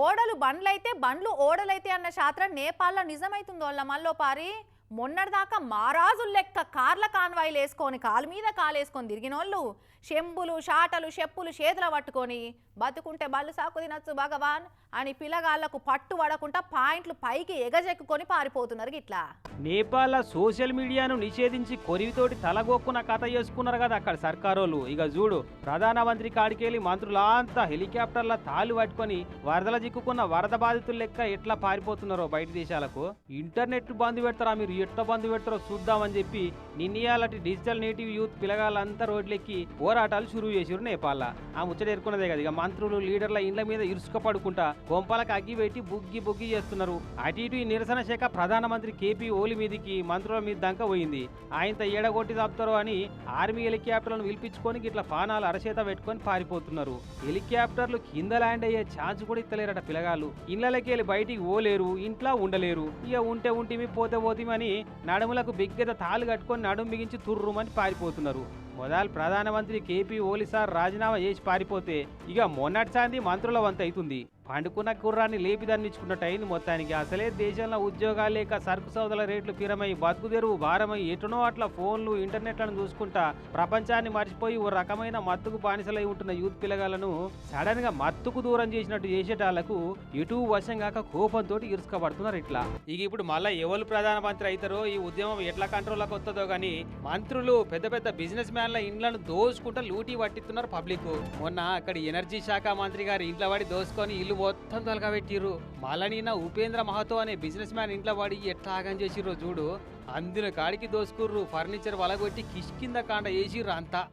ఓడలు బండ్లైతే బండ్లు ఓడలైతే అన్న శాత్రం నేపాల్లో నిజమైతుందో వాళ్ళ మళ్ళో పారి మొన్నటిదాకా మారాజులు లెక్క కార్ల కాన్వాయిలు వేసుకొని కాలు మీద కాలేసుకొని తిరిగినోళ్ళు షెంబులు షాటలు షెప్పులు చేతుల పట్టుకొని బతుకుంటే బళ్ళు సాకు తినచ్చు భగవాన్ అని పిల్లగాళ్ళకు పట్టు పడకుండా పాయింట్లు పైకి ఎగజెక్కుకొని పారిపోతున్నారు ఇట్లా నేపాల్ సోషల్ మీడియాను నిషేధించి కొరివితోటి తలగొక్కున కథ చేసుకున్నారు కదా అక్కడ సర్కారోళ్ళు. ఇక చూడు ప్రధానమంత్రి కాడికెళ్ళి మంత్రులంతా హెలికాప్టర్ల తాళ్ళు పట్టుకొని వరదల చిక్కుకున్న వరద బాధితులు లెక్క ఎట్లా పారిపోతున్నారో బయట దేశాలకు. ఇంటర్నెట్ బంద్ పెడతారా మీరు ఎట్లా బంద్ పెడతారో చూద్దామని చెప్పి నిన్నయాలటి డిజిటల్ నేటివ్ యూత్ పిల్లగాళ్ళంతా రోడ్లెక్కి పోరాటాలు షురూ చేసారు నేపాల్ ఆ ముచ్చట ఎరుకున్నదే కదా ఇక మంత్రులు లీడర్ల ఇండ్ల మీద ఇరుసుక పడుకుంటా గొంపలకు అగ్గి పెట్టి బుగ్గి బుగ్గి చేస్తున్నారు. అటు ఇటు ఈ నిరసన శాఖ ప్రధానమంత్రి కేపీ ఓలి మీదికి మంత్రుల మీద దాకా పోయింది. ఆయనతో ఏడగొట్టి చంపుతారు అని ఆర్మీ హెలికాప్టర్లను పిలిపించుకొని ఇట్లా పానాలు అరచేత పెట్టుకొని పారిపోతున్నారు. హెలికాప్టర్లు కింద ల్యాండ్ అయ్యే ఛాన్స్ కూడా ఇస్తలేరట పిల్లగాళ్ళు. ఇళ్ళకి వెళ్ళి బయటికి ఓలేరు ఇంట్లో ఉండలేరు. ఇక ఉంటే ఉంటిమి పోతే పోతిమని నడుములకు బిగ్గద తాళ్ళు కట్టుకొని నడుము బిగించి తుర్రుమని పారిపోతున్నారు. మొదలు ప్రధానమంత్రి కేపీ ఓలి సార్ రాజీనామా చేసి పారిపోతే ఇక మొన్నటి సాంది మంత్రుల వంత అవుతుంది పండుకున్న కుర్రాన్ని లేపి దండించుకున్నట్టు అయింది మొత్తానికి అసలే దేశంలో ఉద్యోగాలు లేక సరుకు సౌదల రేట్లు పిరమై బతుకు తెరువు భారమై ఎటునో అట్లా ఫోన్లు ఇంటర్నెట్లను చూసుకుంటా ప్రపంచాన్ని మర్చిపోయి ఓ రకమైన మత్తుకు బానిసలై ఉంటున్న యూత్ పిల్లగాలను సడన్గా మత్తుకు దూరం చేసినట్టు చేసేటాళ్ళకు ఎటు వశం కాక కోపంతో ఇరుసుకబడుతున్నారు ఇట్లా. ఇక ఇప్పుడు మళ్ళీ ఎవరు ప్రధానమంత్రి అవుతారో ఈ ఉద్యమం ఎట్లా కంట్రోల్లోకి వస్తుందో గానీ మంత్రులు పెద్ద పెద్ద బిజినెస్ మ్యాన్ల ఇండ్లను దోచుకుంటా లూటీ పట్టిస్తున్నారు పబ్లిక్ మొన్న అక్కడ ఎనర్జీ శాఖ మంత్రి గారి ఇంట్లో పడి దోసుకొని ఇల్లు మొత్తం తొలగబెట్టిర్రు మళ్ళీ ఉపేంద్ర మహతో అనే బిజినెస్ మ్యాన్ ఇంట్లో పడి ఎట్లా ఆగం చేసిర్రో చూడు. అందులో కాడికి దోసుకుర్రు ఫర్నిచర్ వలగొట్టి కిష్కింద కాండ వేసిర్రు అంతా.